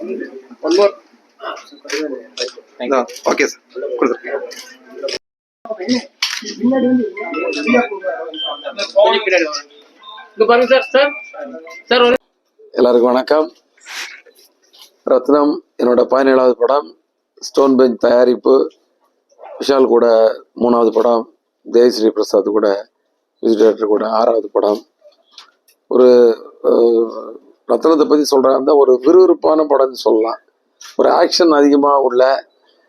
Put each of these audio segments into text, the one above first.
One more okay sir கொடுத்துருக்கேன் எல்லாருக்கும் வணக்கம். ரத்னம் என்னோட பதினேழாவது படம் ஸ்டோன் பெஞ்ச் தயாரிப்பு. விஷால் கூட மூணாவது படம் தேவிஸ்ரீ பிரசாத் கூட மியூசிக் டைரக்டர் கூட ஆறாவது படம். ஒரு ரத்னத்தை பற்றி சொல்கிறாங்க ஒரு விறுவிறுப்பான படம்னு சொல்லலாம். ஒரு ஆக்ஷன் அதிகமாக உள்ள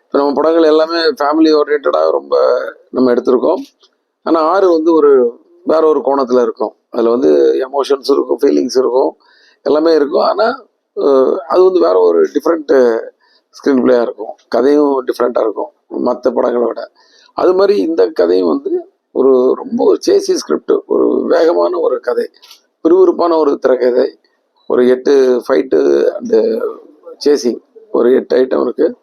இப்போ நம்ம படங்கள் எல்லாமே ஃபேமிலி ஓரியன்டாக ரொம்ப நம்ம எடுத்திருக்கோம். ஆனால் ஆறு வந்து ஒரு வேற ஒரு கோணத்தில் இருக்கும். அதில் வந்து எமோஷன்ஸ் இருக்கும் ஃபீலிங்ஸ் இருக்கும் எல்லாமே இருக்கும். ஆனால் அது வந்து வேற ஒரு டிஃப்ரெண்ட்டு ஸ்க்ரீன் பிளேயாக இருக்கும். கதையும் டிஃப்ரெண்ட்டாக இருக்கும் மற்ற படங்களை விட. அது மாதிரி இந்த கதையும் வந்து ஒரு ரொம்ப ஒரு சேசி ஸ்கிரிப்ட் ஒரு வேகமான ஒரு கதை விறுவிறுப்பான ஒரு திரைக்கதை. ஒரு எட்டு ஃபைட்டு அண்டு சேசிங் ஒரு எட்டு ஐட்டம் இருக்குது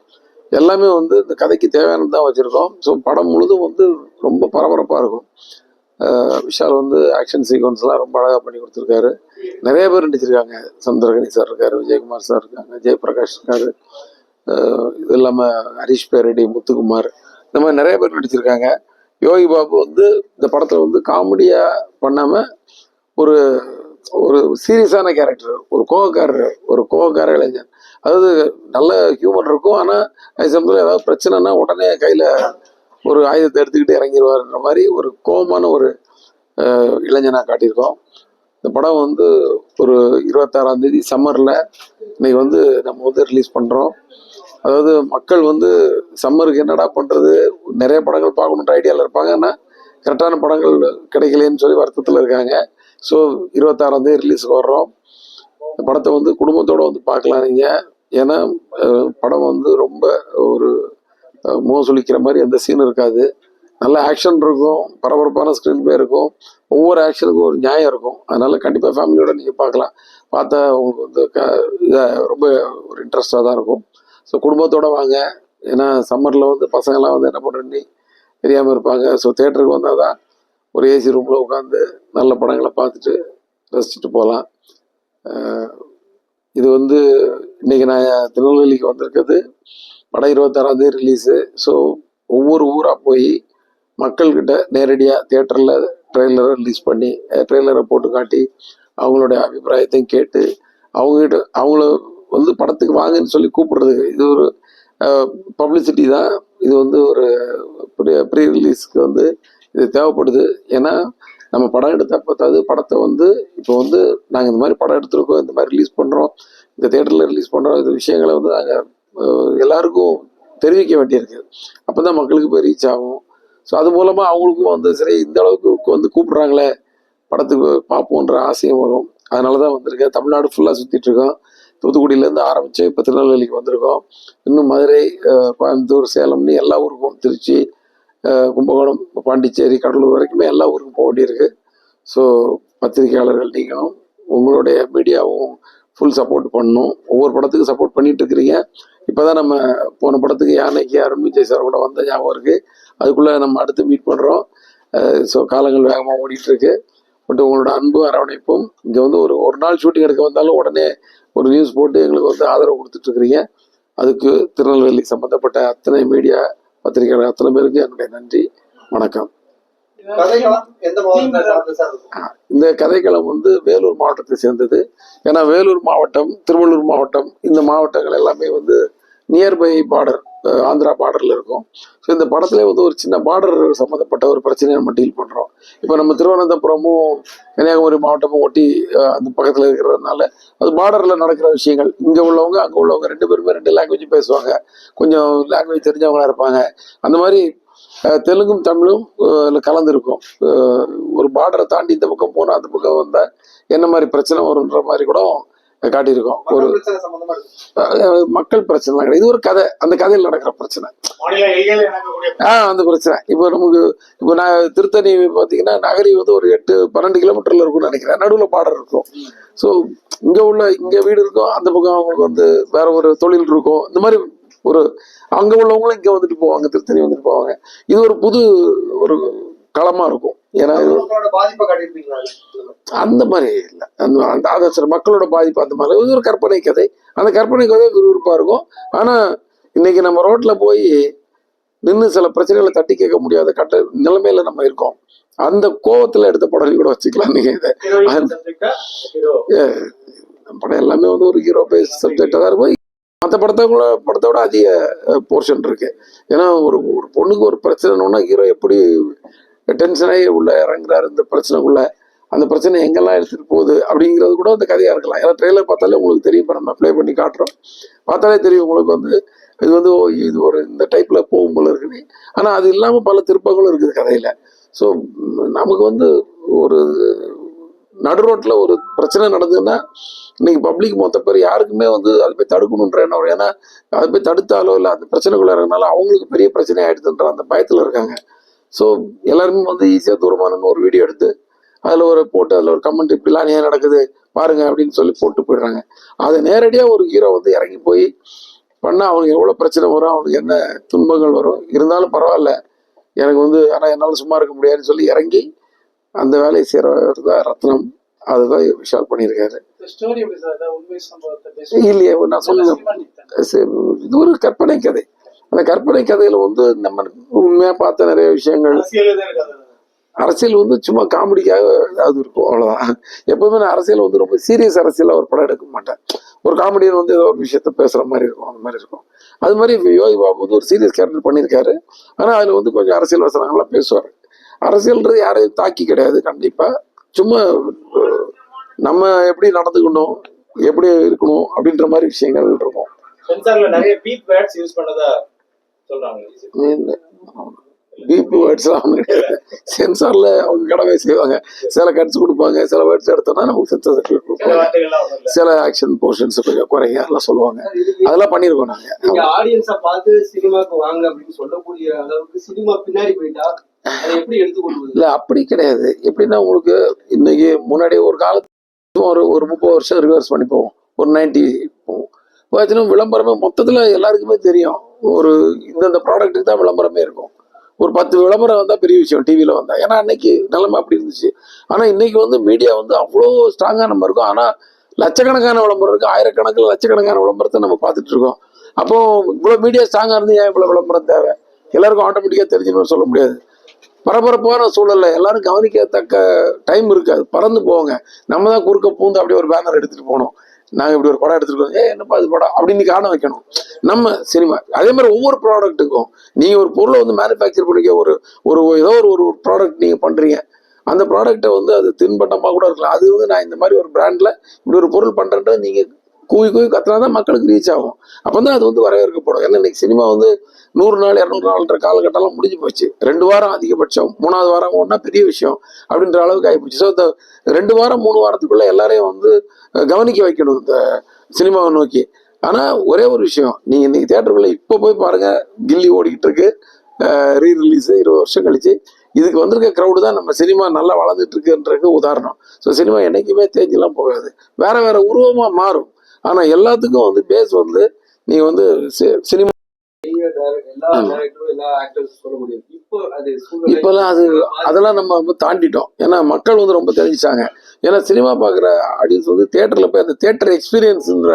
எல்லாமே வந்து இந்த கதைக்கு தேவையானது தான் வச்சுருக்கோம். ஸோ படம் முழுதும் வந்து ரொம்ப பரபரப்பாக இருக்கும். விஷால் வந்து ஆக்ஷன் சீக்வன்ஸ்லாம் ரொம்ப அழகாக பண்ணி கொடுத்துருக்காரு. நிறைய பேர் நடிச்சிருக்காங்க. சந்திரகணி சார் இருக்கார் விஜயகுமார் சார் இருக்காங்க ஜெயபிரகாஷ் இருக்கார். இது இல்லாமல் ஹரிஷ் பேரடி முத்துக்குமார். இந்த மாதிரி நிறைய பேர் நடிச்சிருக்காங்க. யோகி பாபு வந்து இந்த படத்தில் வந்து காமெடியாக பண்ணாமல் ஒரு ஒரு சீரியஸான கேரக்டர் ஒரு கோவக்காரர் ஒரு கோவக்கார இளைஞன். அதாவது நல்ல ஹியூமன் இருக்கும் ஆனால் அது சமயத்தில் ஏதாவது பிரச்சனைனா உடனே கையில் ஒரு ஆயுதத்தை எடுத்துக்கிட்டு இறங்கிடுவார்ன்ற மாதிரி ஒரு கோபமான ஒரு இளைஞனாக காட்டியிருக்கோம். இந்த படம் வந்து ஒரு இருபத்தாறாம் தேதி சம்மரில் இன்னைக்கு வந்து நம்ம வந்து ரிலீஸ் பண்ணுறோம் அதாவது மக்கள் வந்து சம்மருக்கு என்னடா பண்ணுறது நிறைய படங்கள் பார்க்கணுன்ற ஐடியாவில் இருப்பாங்க. ஆனால் கரெக்டான படங்கள் கிடைக்கலையேன்னு சொல்லி வருத்தத்தில் இருக்காங்க. ஸோ இருபத்தாறாம் தேதி ரிலீஸுக்கு வர்றோம். படத்தை வந்து குடும்பத்தோடு வந்து பார்க்கலாம் நீங்கள் ஏன்னா படம் வந்து ரொம்ப ஒரு மோசொலிக்கிற மாதிரி எந்த சீன் இருக்காது. நல்ல ஆக்ஷன் இருக்கும் பரபரப்பான ஸ்க்ரீன் பிளே இருக்கும். ஒவ்வொரு ஆக்ஷனுக்கும் ஒரு நியாயம் இருக்கும். அதனால் கண்டிப்பாக ஃபேமிலியோட நீங்கள் பார்க்கலாம். பார்த்தா உங்களுக்கு வந்து க இதாக ரொம்ப ஒரு இன்ட்ரெஸ்டாக தான் இருக்கும். ஸோ குடும்பத்தோடு வாங்க. ஏன்னா சம்மரில் வந்து பசங்கள்லாம் வந்து என்ன பண்ணுறேன்னு தெரியாமல் இருப்பாங்க. ஸோ தேட்டருக்கு வந்தால் தான் ஒரு ஏசி ரூமில் உட்காந்து நல்ல படங்களை பார்த்துட்டு ரசிச்சுட்டு போகலாம். இது வந்து இன்றைக்கி நான் திருநெல்வேலிக்கு வந்திருக்கிறது. படம் இருபத்தாறாம் தேதி ரிலீஸு ஸோ ஒவ்வொரு ஊராக போய் மக்கள்கிட்ட நேரடியாக தேட்டரில் ட்ரெய்லரை ரிலீஸ் பண்ணி ட்ரெய்லரை போட்டு காட்டி அவங்களுடைய அபிப்பிராயத்தையும் கேட்டு அவங்ககிட்ட அவங்கள வந்து படத்துக்கு வாங்கன்னு சொல்லி கூப்பிடுறது. இது ஒரு பப்ளிசிட்டி தான். இது வந்து ஒரு ப்ரீ ரிலீஸ்க்கு வந்து இது தேவைப்படுது. ஏன்னா நம்ம படம் எடுத்த பார்த்தாது படத்தை வந்து இப்போ வந்து நாங்கள் இந்த மாதிரி படம் எடுத்திருக்கோம் இந்த மாதிரி ரிலீஸ் பண்ணுறோம் இந்த தேட்டரில் ரிலீஸ் பண்ணுறோம் இந்த விஷயங்களை வந்து நாங்கள் எல்லாருக்கும் தெரிவிக்க வேண்டியிருக்கு. அப்போ தான் மக்களுக்கு போய் ரீச் ஆகும். ஸோ அது மூலமாக அவங்களுக்கும் வந்து சரி இந்த அளவுக்கு வந்து கூப்பிட்றாங்களே படத்துக்கு பார்ப்போன்ற ஆசையும் வரும். அதனால தான் வந்திருக்கேன். தமிழ்நாடு ஃபுல்லாக சுற்றிட்டுருக்கோம் தூத்துக்குடியிலேருந்து ஆரம்பித்து இப்போ திருநெல்வேலிக்கு வந்திருக்கோம். இன்னும் மதுரை கோயம்புத்தூர் சேலம்னு எல்லா ஊருக்கும் திருச்சி கும்பகோணம் பாண்டிச்சேரி கடலூர் வரைக்குமே எல்லா ஊருக்கும் போக வேண்டியிருக்கு. ஸோ பத்திரிகையாளர்கள் நீங்களும் உங்களுடைய மீடியாவும் ஃபுல் சப்போர்ட் பண்ணணும். ஒவ்வொரு படத்துக்கும் சப்போர்ட் பண்ணிட்டு இருக்கிறீங்க. இப்போ தான் நம்ம போன படத்துக்கு யானைக்கு அருண் விஜய் சார் கூட வந்த ஞாபகம் இருக்குது அதுக்குள்ளே நம்ம அடுத்து மீட் பண்ணுறோம் ஸோ காலங்கள் வேகமாக ஓடிட்டுருக்கு. பட் உங்களோட அன்பும் அரவணைப்பும் இங்கே வந்து ஒரு ஒரு நாள் ஷூட்டிங் எடுக்க வந்தாலும் உடனே ஒரு நியூஸ் போட்டு எங்களுக்கு வந்து ஆதரவு கொடுத்துட்ருக்குறீங்க அதுக்கு திருநெல்வேலி சம்மந்தப்பட்ட அத்தனை மீடியா பத்திரிகையாளர் அத்தனை பேருக்கு என்னுடைய நன்றி வணக்கம்? இந்த கதைக்களம் வந்து வேலூர் மாவட்டத்தை சேர்ந்தது ஏன்னா வேலூர் மாவட்டம் திருவள்ளூர் மாவட்டம் இந்த மாவட்டங்கள் எல்லாமே வந்து நியர்பை பார்டர் ஆந்திரா பார்டரில் இருக்கும். ஸோ இந்த படத்துல வந்து ஒரு சின்ன பார்டர் சம்மந்தப்பட்ட ஒரு பிரச்சனையை நம்ம டீல் பண்ணுறோம் இப்போ நம்ம திருவனந்தபுரமும் கன்னியாகுமரி மாவட்டமும் ஒட்டி அந்த பக்கத்தில் இருக்கிறதுனால அது பார்டரில் நடக்கிற விஷயங்கள். இங்கே உள்ளவங்க அங்கே உள்ளவங்க ரெண்டு பேருமே ரெண்டு லாங்குவேஜ் பேசுவாங்க. கொஞ்சம் லாங்குவேஜ் தெரிஞ்சவங்களா இருப்பாங்க. அந்த மாதிரி தெலுங்கும் தமிழும் அஹ், கலந்துருக்கும். ஒரு பார்டரை தாண்டி இந்த பக்கம் போனால் அந்த பக்கம் வந்தால் என்ன மாதிரி பிரச்சனை வரும்ன்ற மாதிரி கூட காட்டியிருக்கோம். ஒரு மக்கள் பிரச்சனை கிடையாது. இது ஒரு கதை. அந்த கதையில் நடக்கிற பிரச்சனை. ஆ அந்த பிரச்சனை. இப்போ நமக்கு இப்போ நான் திருத்தணி பார்த்தீங்கன்னா நகரி வந்து ஒரு எட்டு பன்னெண்டு கிலோமீட்டர்ல இருக்கும்னு நினைக்கிறேன். நடுவில் பார்டர் இருக்கும். ஸோ இங்கே உள்ள இங்கே வீடு இருக்கும். அந்த பக்கம் அவங்களுக்கு வந்து வேற ஒரு தொழில் இருக்கும். இந்த மாதிரி ஒரு அங்கே உள்ளவங்களும் இங்கே வந்துட்டு போவாங்க. திருத்தணி வந்துட்டு போவாங்க. இது ஒரு புது ஒரு களமாக இருக்கும். ஏன்னா அந்த மாதிரி இல்லை. அந்த அதை சில மக்களோட பாதிப்பு அந்த மாதிரி. இது ஒரு கற்பனை கதை. அந்த கற்பனை கதை விறுவிறுப்பாக இருக்கும். ஆனால் இன்னைக்கு நம்ம ரோட்டில் போய் நின்று சில பிரச்சனைகளை தட்டி கேட்க முடியாத கட்ட நிலைமையில நம்ம இருக்கோம். அந்த கோவத்தில் எடுத்த படம் கூட வச்சுக்கலாம். நீங்கள் இதை. படம் எல்லாமே வந்து ஒரு ஹீரோ பேஸ் சப்ஜெக்டாக தான் இருக்கும். மற்ற படத்தை கூட படத்தை விட அதிக போர்ஷன் இருக்கு. ஏன்னா ஒரு ஒரு பொண்ணுக்கு ஒரு பிரச்சனைனா ஹீரோ எப்படி டென்ஷனாகி உள்ளே உள்ள இறங்குறாரு. இந்த பிரச்சனைக்குள்ள அந்த பிரச்சனை எங்கெல்லாம் எடுத்துகிட்டு போகுது அப்படிங்கிறது கூட அந்த கதையாக இருக்கலாம். ஏன்னா ட்ரெயிலர் பார்த்தாலே உங்களுக்கு தெரியும். இப்போ நம்ம ப்ளே பண்ணி காட்டுறோம். பார்த்தாலே தெரியும் உங்களுக்கு வந்து இது வந்து இது ஒரு இந்த டைப்பில் போகும் போல இருக்குது ஆனால் அது இல்லாமல் பல திருப்பங்களும் இருக்குது கதையில். ஸோ நமக்கு வந்து ஒரு நடு ரோட்டில் ஒரு பிரச்சனை நடந்ததுன்னா இன்னைக்கு பப்ளிக் மொத்த பேர் யாருக்குமே வந்து அதை போய் தடுக்கணுன்ற எண்ணம் வரும். ஏன்னா அதை போய் தடுத்தாலோ இல்லை அந்த பிரச்சனைக்குள்ள இருக்கனால அவங்களுக்கு பெரிய பிரச்சனை ஆயிடுதுன்ற அந்த பயத்தில் இருக்காங்க. ஸோ எல்லாருமே வந்து ஈஸியாக தூரமானன்னு ஒரு வீடியோ எடுத்து அதில் ஒரு போட்டு அதில் ஒரு கமெண்ட் இப்படிலாம் ஏன் நடக்குது பாருங்க அப்படின்னு சொல்லி போட்டு போயிடுறாங்க. அதை நேரடியாக ஒரு ஹீரோ வந்து இறங்கி போய் பண்ணால் அவனுக்கு எவ்வளோ பிரச்சனை வரும் அவனுக்கு என்ன துன்பங்கள் வரும் இருந்தாலும் பரவாயில்ல. எனக்கு வந்து ஆனால் என்னால் சும்மா இருக்க முடியாதுன்னு சொல்லி இறங்கி அந்த வேலையை செய்கிறவர் தான் ரத்னம். அதுதான் விஷால் பண்ணியிருக்காரு. இல்லையே நான் சொன்னேன் இது ஒரு கற்பனை கதை. அந்த கற்பனை கதையில வந்து நம்ம உண்மையா பார்த்த நிறைய விஷயங்கள். அரசியல் வந்து சும்மா காமெடிக்காக அது இருக்கும் அவ்வளவுதான். எப்பவுமே நான் அரசியல் வந்து ரொம்ப சீரியஸ் அரசியலா ஒரு படம் எடுக்க மாட்டேன். ஒரு காமெடியன் வந்து ஏதோ ஒரு விஷயத்த பேசுற மாதிரி இருக்கும் அந்த மாதிரி இருக்கும். அது மாதிரி யோகி பாபு வந்து ஒரு சீரியஸ் கேரக்டர் பண்ணியிருக்காரு. ஆனா அதுல வந்து கொஞ்சம் அரசியல் வசனங்கள்லாம் பேசுவார். அரசியல்ன்றது யாரையும் தாக்கி கிடையாது கண்டிப்பா. சும்மா நம்ம எப்படி நடந்துக்கணும் எப்படி இருக்கணும் அப்படின்ற மாதிரி விஷயங்கள் இருக்கும். சென்சார்ல நிறைய பீப் வேர்ட்ஸ் யூஸ் பண்ணதா பீப் வேர்ட்ஸ்லாம் ஒன்றும் கிடையாது சென்சார்ல அவங்க கடமை செய்வாங்க. சில கட்ஸ் கொடுப்பாங்க. சில வேர்ட்ஸ் எடுத்தோம்னா நமக்கு சென்சார் சர்டிஃபிகேட் கொடுப்பாங்க. சில ஆக்ஷன் போர்ஷன்ஸ் கொஞ்சம் குறைங்க அதெல்லாம் சொல்லுவாங்க. அதெல்லாம் பண்ணியிருக்கோம் நாங்க. ஆடியன்ஸ பார்த்து சினிமாக்கு வாங்க அப்படின்னு சொல்லக்கூடிய அளவுக்கு சினிமா பின்னாடி போயிட்டா இல்ல அப்படி கிடையாது. எப்படின்னா உங்களுக்கு இன்னைக்கு முன்னாடி ஒரு காலத்து ஒரு ஒரு முப்பது வருஷம் ரிவர்ஸ் பண்ணி போவோம். ஒரு நைன்டி போவோம். பார்த்தீங்கன்னா விளம்பரமே மொத்தத்துல எல்லாருக்குமே தெரியும். ஒரு இந்தந்த ப்ராடக்ட்டுக்கு தான் விளம்பரமே இருக்கும். ஒரு பத்து விளம்பரம் வந்தால் பெரிய விஷயம் டிவியில் வந்தால் ஏன்னா அன்னைக்கு நிலைமை அப்படி இருந்துச்சு. ஆனால் இன்னைக்கு வந்து மீடியா வந்து அவ்வளோ ஸ்ட்ராங்காக நம்ம இருக்கும். ஆனால் லட்சக்கணக்கான விளம்பரம் இருக்குது ஆயிரக்கணக்கில் லட்சக்கணக்கான விளம்பரத்தை நம்ம பார்த்துட்டு இருக்கோம். அப்போ இவ்வளோ மீடியா ஸ்ட்ராங்காக இருந்து ஏன் இவ்வளோ விளம்பரம் தேவை? எல்லாருக்கும் ஆட்டோமேட்டிக்காக தெரிஞ்சுன்னு சொல்ல முடியாது. பரபரப்பான சூழல்ல எல்லாரும் கவனிக்கத்தக்க டைம் இருக்காது பறந்து போவாங்க நம்ம தான் குறுக்க பூந்து அப்படியே ஒரு பேனர் எடுத்துகிட்டு போனோம் நாங்கள் இப்படி ஒரு படம் எடுத்துருக்கோம். ஏ என்னப்பா இது படம்? அப்படின்னு காண வைக்கணும். நம்ம சினிமா அதே மாதிரி ஒவ்வொரு ப்ராடக்ட்டுக்கும் நீங்கள் ஒரு பொருளை வந்து மேனுஃபேக்சர் பண்ணிக்க ஒரு ஒரு ஏதோ ஒரு ஒரு ப்ராடக்ட் நீங்கள் பண்ணுறீங்க அந்த ப்ராடக்ட்டை வந்து அது தின்பண்டமாக கூட இருக்கலாம். அது வந்து நான் இந்த மாதிரி ஒரு பிராண்ட்ல இப்படி ஒரு பொருள் பண்ணுறேன்றது நீங்கள் கூவி கூவி கத்தினா தான் மக்களுக்கு ரீச் ஆகும். அப்போ தான் அது வந்து வரவேற்கப்படும். ஏன்னா இன்னைக்கு சினிமா வந்து நூறு நாள் இரநூறு நாள்ன்ற காலகட்டம்லாம் முடிஞ்சு போச்சு. ரெண்டு வாரம் அதிகபட்சம் மூணாவது வாரம் ஒன்றா பெரிய விஷயம் அப்படின்ற அளவுக்கு ஆகிப்போச்சு ஸோ இந்த ரெண்டு வாரம் மூணு வாரத்துக்குள்ளே எல்லாரையும் வந்து கவனிக்க வைக்கணும் இந்த சினிமாவை நோக்கி. ஆனால் ஒரே ஒரு விஷயம். நீங்கள் இன்னைக்கு தேட்டருக்குள்ள இப்போ போய் பாருங்க கில்லி ஓடிக்கிட்டு இருக்கு. ரீ ரிலீஸ் இருபது வருஷம் கழிச்சு. இதுக்கு வந்திருக்க க்ரௌடு தான் நம்ம சினிமா நல்லா வளர்ந்துட்டு உதாரணம். ஸோ சினிமா என்னைக்குமே தேஞ்செல்லாம் போகாது. வேற வேற உருவமாக மாறும். ஆனால் எல்லாத்துக்கும் வந்து பேஸ் வந்து நீ வந்து சினிமா இப்பெல்லாம் அது அதெல்லாம் நம்ம வந்து தாண்டிட்டோம். ஏன்னா மக்கள் வந்து ரொம்ப தெரிஞ்சாங்க ஏன்னா சினிமா பார்க்குற ஆடியன்ஸ் வந்து தேட்டரில் போய் அந்த தேட்டர் எக்ஸ்பீரியன்ஸ்ன்ற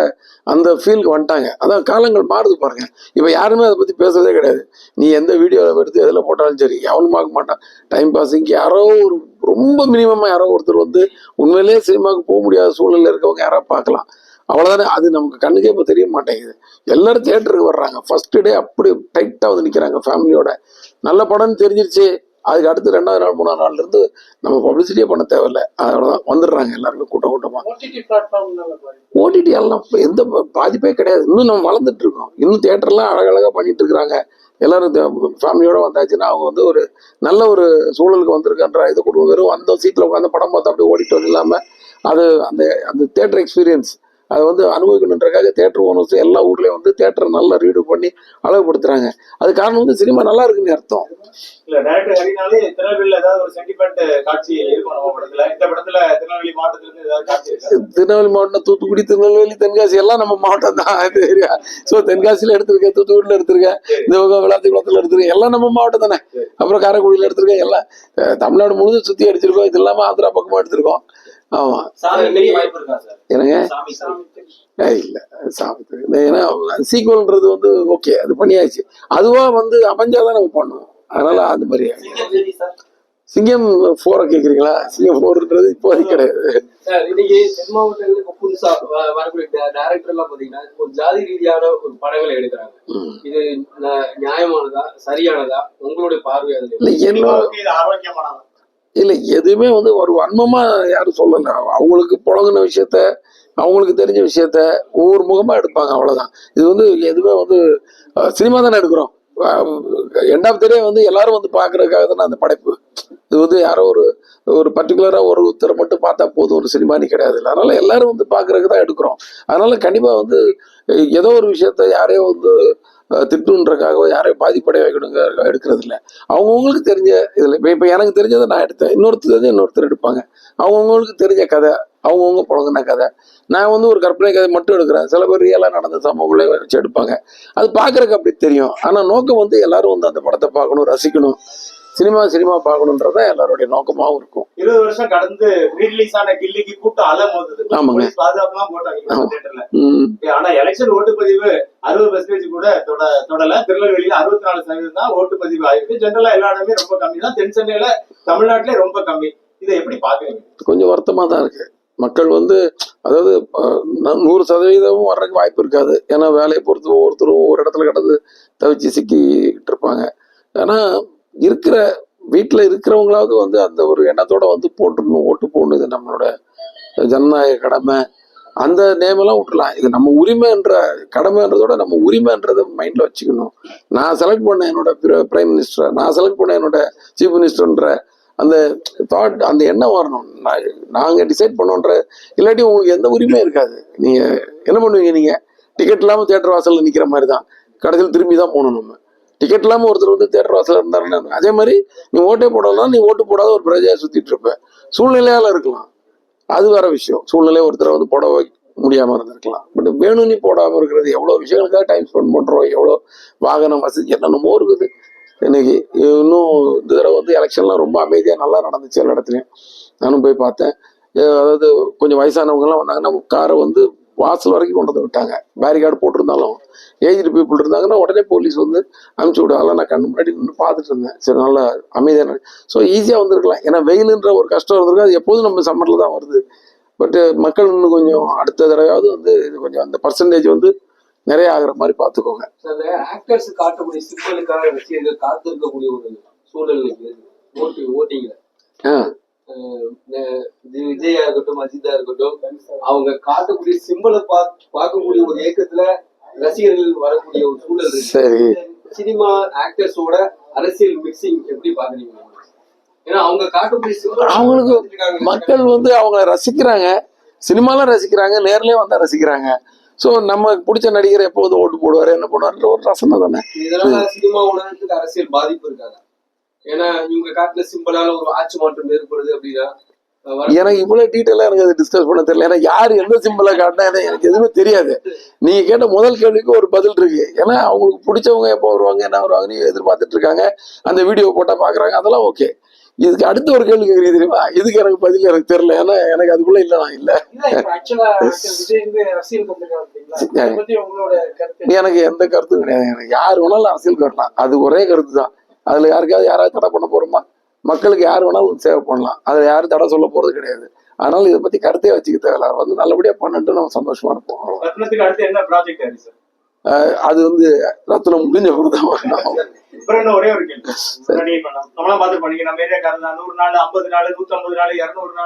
அந்த ஃபீலுக்கு வந்துட்டாங்க. அதான் காலங்கள் மாறுது பாருங்க. இப்போ யாருமே அதை பற்றி பேசுறதே கிடையாது. நீ எந்த வீடியோவில் எடுத்து எதில் போட்டாலும் சரி எவனும் பார்க்க மாட்டான். டைம் பாஸிங்க்கு யாரோ ஒரு ரொம்ப மினிமமாக யாரோ ஒருத்தர் வந்து உண்மையிலேயே சினிமாவுக்கு போக முடியாத சூழலில் இருக்கவங்க யாரோ பார்க்கலாம். அவ்வளோதானே அது நமக்கு கண்ணுக்கே இப்போ தெரிய மாட்டேங்குது. எல்லாரும் தேட்டருக்கு வர்றாங்க. ஃபர்ஸ்ட் டே அப்படி டைட்டாக வந்து நிற்கிறாங்க ஃபேமிலியோட நல்ல படம்னு தெரிஞ்சிருச்சு. அதுக்கு அடுத்து ரெண்டாவது நாள் மூணாவது நாள்ல இருந்து நம்ம பப்ளிசிட்டியே பண்ண தேவையில்ல. அவ்வளோதான் வந்துடுறாங்க எல்லாருமே கூட்டம் கூட்டமாக ஓடிடி எல்லாம் எந்த பாதிப்பே கிடையாது. இன்னும் நம்ம வளர்ந்துட்டு இருக்கோம். இன்னும் தேட்டர்லாம் அழகழகா பண்ணிட்டு இருக்கிறாங்க. எல்லாரும் ஃபேமிலியோட வந்தாச்சுன்னா அவங்க வந்து ஒரு நல்ல ஒரு சூழலுக்கு வந்திருக்கன்ற இது கொடுக்கும். வெறும் அந்த சீட்டில் உட்காந்து படம் பார்த்து அப்படியே ஓடிட்டு இல்லாம அது அந்த அந்த தேட்டர் எக்ஸ்பீரியன்ஸ் அதை வந்து அனுபவிக்கணுன்றக்காக தேட்டர் ஓனர்ஸ் எல்லா ஊர்லயும் வந்து தேட்டரை நல்லா ரீடு பண்ணி அழகுபடுத்துறாங்க. அது காரணம் வந்து சினிமா நல்லா இருக்குன்னு அர்த்தம். இல்ல டைரக்டர் ஹரினாலே திருநெல்வேலியில ஏதாவது ஒரு சென்டிமெண்ட் காட்சி இருக்கும் நம்ம படத்துல. இந்த படத்துல திருநெல்வேலி மாவட்டத்துல இருந்து ஏதாவது காட்சி இருக்கா? திருநெல்வேலி மாவட்டம் தூத்துக்குடி திருநெல்வேலி தென்காசி எல்லாம் நம்ம மாவட்டம் தான். ஏரியா ஸோ தென்காசியில் எடுத்திருக்கேன் தூத்துக்குடியில் எடுத்திருக்கேன் இந்த பக்கம் விளாத்திக்குளத்தில் எடுத்திருக்கேன் எல்லாம் நம்ம மாவட்டம் தானே. அப்புறம் காரைக்குடியில் எடுத்திருக்கேன் எல்லாம் தமிழ்நாடு முழுதும் சுற்றி அடிச்சிருக்கோம். இது இல்லாமல் ஆந்திரா பக்கமாக எடுத்திருக்கோம். சார்? என்னங்க? சாமி சாமி. ஏய், இல்ல சாமி. ஏன்னா சீக்வல்ன்றது வந்து ஓகே அது பண்ணியாச்சு. அதுவா வந்து அமைஞ்சாதான் நம்ம பண்ணுவோம் அதனால அந்த மாதிரி சிங்கம் ஃபோரை கேக்குறீங்களா? சிங்கம் ஃபோர்ன்றது இப்போதைக்கு கிடையாது. சார் இன்னைக்கு தென் மாவட்டங்களுக்கு இப்ப புதுசா வரக்கூடிய டேரக்டர் எல்லாம் பாத்தீங்கன்னா ஒரு ஜாதி ரீதியான ஒரு படங்களை எடுக்கிறாங்க. இது நியாயமானதா சரியானதா? உங்களுடைய பார்வை அதுல இல்ல ஆரோக்கியமானதா? இல்லை எதுவுமே வந்து ஒரு வன்மமாக யாரும் சொல்லலை. அவங்களுக்கு புழங்கின விஷயத்த அவங்களுக்கு தெரிஞ்ச விஷயத்த ஒவ்வொரு முகமாக எடுப்பாங்க அவ்வளோதான் இது வந்து எதுவுமே வந்து சினிமா தானே எடுக்கிறோம். எண்ட் ஆஃப் டே வந்து எல்லாரும் வந்து பாக்குறதுக்காக தானே அந்த படைப்பு. இது வந்து யாரோ ஒரு ஒரு பர்டிகுலராக ஒரு ஒருத்தரை மட்டும் பார்த்தா போதும் ஒரு சினிமானி கிடையாது. இல்லை அதனால் எல்லாரும் வந்து பார்க்குறதுக்கு தான் எடுக்கிறோம். அதனால் கண்டிப்பாக வந்து ஏதோ ஒரு விஷயத்த யாரையோ வந்து அஹ், திட்டுன்றக்காகவோ யாரையும் பாதிப்படைய வைக்கணுங்க எடுக்கிறது இல்லை அவங்கவுங்களுக்கு தெரிஞ்ச இதில் இப்போ இப்போ எனக்கு தெரிஞ்சதை நான் எடுத்தேன். இன்னொருத்தர் தெரிஞ்ச இன்னொருத்தர் எடுப்பாங்க. அவங்கவுங்களுக்கு தெரிஞ்ச கதை அவங்கவுங்க புழங்கின கதை. நான் வந்து ஒரு கற்பனை கதை மட்டும் எடுக்கிறேன். சில பேர் ரியலாக நடந்த சம்பவங்களே வச்சு எடுப்பாங்க. அது பார்க்கறதுக்கு அப்படி தெரியும். ஆனால் நோக்கம் வந்து எல்லாரும் வந்து அந்த படத்தை பார்க்கணும் ரசிக்கணும். சினிமா சினிமா பார்க்கணுன்றது எல்லாருடைய நோக்கமாகவும் இருக்கும். இருபது வருஷம் கடந்து ரீரிலீஸ் ஆன கில்லிக்கு கூட்டம் அலை மோதுது ஆமாங்க. பாதுகாப்புலாம் போட்டாங்க ஆனா எலெக்ஷன் ஓட்டுப்பதிவு அறுபது பெர்சன்டேஜ் கூட தொட தொடல. திருநெல்வேலியில அறுபத்தி நாலு சதவீதம் தான் ஓட்டுப்பதிவு ஆயிருக்கு. ஜெனரலா எல்லா இடமே ரொம்ப கம்மி தான். தென் சென்னையில தமிழ்நாட்டிலே ரொம்ப கம்மி. இதை எப்படி பாக்குறீங்க கொஞ்சம் வருத்தமாக தான் இருக்கு. மக்கள் வந்து அதாவது நூறு சதவீதமும் வர்றதுக்கு வாய்ப்பு இருக்காது. ஏன்னா வேலையை பொறுத்து ஒவ்வொருத்தரும் ஒரு இடத்துல கடந்து தவிச்சு சிக்கிட்டு இருப்பாங்க. ஆனால் இருக்கிற வீட்டில் இருக்கிறவங்களாவது வந்து அந்த ஒரு எண்ணத்தோட வந்து போட்டுடணும். ஓட்டு போடணும். இது நம்மளோட ஜனநாயக கடமை. அந்த நேமெல்லாம் விட்டுலாம் இது நம்ம உரிமைன்ற கடமைன்றதோட நம்ம உரிமைன்றதை மைண்டில் வச்சுக்கணும். நான் செலக்ட் பண்ண என்னோட பிரைம் மினிஸ்டரை நான் செலக்ட் பண்ண என்னோட சீஃப் மினிஸ்டர்ன்ற அந்த தாட் அந்த எண்ணம் வரணும். நான் நாங்கள் டிசைட் பண்ணோன்ற இல்லாட்டி உங்களுக்கு எந்த உரிமையும் இருக்காது. நீங்கள் என்ன பண்ணுவீங்க நீங்கள் டிக்கெட் இல்லாமல் தேட்டர் வாசலில் நிற்கிற மாதிரி தான் கடைசியில் திரும்பி தான் போகணும் நம்ம. டிக்கெட் இல்லாமல் ஒருத்தர் வந்து தேட்டர் வாசலில் இருந்தாருன்னு அதே மாதிரி நீ ஓட்டே போடலாம் நீ ஓட்டு போடாத ஒரு பிரஜையாக சுற்றிட்டு இருப்ப. சூழ்நிலையால் இருக்கலாம். அது வேற விஷயம். சூழ்நிலை ஒருத்தரை வந்து போட வை முடியாமல் இருந்திருக்கலாம். பட் வேணும் நீ போடாமல் இருக்கிறது. எவ்வளோ விஷயங்களுக்காக டைம் ஸ்பெண்ட் பண்ணுறோம் எவ்வளோ வாகனம் வசதி என்னென்னமோ இருக்குது. இன்னைக்கு இன்னும் இந்த தடவை வந்து எலெக்ஷன்லாம் ரொம்ப அமைதியாக நல்லா நடந்துச்சு எல்லா இடத்துலையும். நானும் போய் பார்த்தேன். அதாவது கொஞ்சம் வயசானவங்கலாம் வந்தாங்கன்னா காரை வந்து வாசல் வரைக்கும் கொண்டு வந்து விட்டாங்க. பேரிகார்டு போட்டிருந்தாலும் ஏஜ்டு பீப்புள் இருந்தாங்கன்னா உடனே போலீஸ் வந்து அனுப்பிச்சி விடுவாங்க நான் கண்ணு முன்னாடி நின்று பார்த்துட்டு இருந்தேன். சரி நல்லா அமைதியான ஸோ ஈஸியாக வந்திருக்கலாம். ஏன்னா வெயிலுன்ற ஒரு கஷ்டம் இருந்திருக்கு? அது எப்போதும் நம்ம சம்மரில் தான் வருது. பட் மக்கள் இன்னும் கொஞ்சம் அடுத்த தடவையாவது வந்து இது கொஞ்சம் அந்த பர்சன்டேஜ் வந்து நிறைய ஆகுற மாதிரி பார்த்துக்கோங்க. ஆக்டர்ஸ் காட்டக்கூடிய சிம்பலுக்காக ரசிகர்கள் காத்திருக்கக்கூடிய ஒரு சூழல் இன்னைக்கு இருக்கு. ஓட்டு ஓட்டிங்ல ஆ. விஜயா இருக்கட்டும் அஜிதா இருக்கட்டும் அவங்க காட்டக்கூடிய சிம்பலை பார்க்கக்கூடிய ஒரு ஏக்கத்துல ரசிகர்கள் வரக்கூடிய ஒரு சூழல் சரி. சினிமா ஆக்டர்ஸோட அரசியல் மிக்சிங் எப்படி பாக்குறீங்க ஏன்னா அவங்க காட்டக்கூடிய அவங்களுக்கு. மக்கள் வந்து அவங்க ரசிக்கிறாங்க. சினிமாலாம் ரசிக்கிறாங்க நேர்லயே வந்தா ரசிக்கிறாங்க. ஸோ நம்ம பிடிச்ச நடிகர் எப்போதும் ஓட்டு போடுவார் என்ன பண்ணுவார்ன்ற ஒரு ரசனை தானே. சினிமா உலகத்துக்கு அரசியல் பாதிப்பு இருக்காதா? ஏன்னா இவங்க காட்டுல சிம்பிளான ஒரு ஆட்சி மாற்றம் ஏற்படுது அப்படின்னா எனக்கு இவ்வளவு டீட்டெயிலாக எனக்கு அதை டிஸ்கஸ் பண்ண தெரியல. ஏன்னா யார் எந்த சிம்பிளை காட்டினா எனக்கு எதுவுமே தெரியாது. நீங்க கேட்ட முதல் கேள்விக்கு ஒரு பதில் இருக்கு. ஏன்னா அவங்களுக்கு பிடிச்சவங்க எப்போ வருவாங்க என்ன வருவாங்கன்னு எதிர்பார்த்துட்டு இருக்காங்க. அந்த வீடியோ போட்டா பாக்குறாங்க அதெல்லாம் ஓகே இதுக்கு அடுத்த ஒரு கேள்வி கேட்குறீங்க தெரியுமா? இதுக்கு எனக்கு பதில் எனக்கு தெரியல. ஏன்னா எனக்கு அதுக்குள்ள இல்லை நான் இல்லை. எனக்கு எந்த கருத்தும் கிடையாது. எனக்கு யார் வேணாலும் அரசியல் வரலாம் அது ஒரே கருத்து தான் அதுல யாருக்காவது யாராவது தடை பண்ண போறோமா? மக்களுக்கு யார் வேணாலும் சேவை பண்ணலாம். அதுல யாரும் தடை சொல்ல போறது கிடையாது. அதனால இதை பத்தி கருத்தே வச்சுக்க தேவையில்ல வந்து நல்லபடியா பண்ணிட்டு நம்ம சந்தோஷமா இருப்போம். அது வந்து ரத்னம் முடிஞ்ச பிறகு தான். வரணும் ஒரே ஒரு கேள்வி. நம்மளாம் பார்த்து பண்ணீங்க நம்ம ஏரியாக்காரங்க நூறு நாள் ஐம்பது நாள் நூத்தி ஐம்பது நாள் இருநூறு நாள்.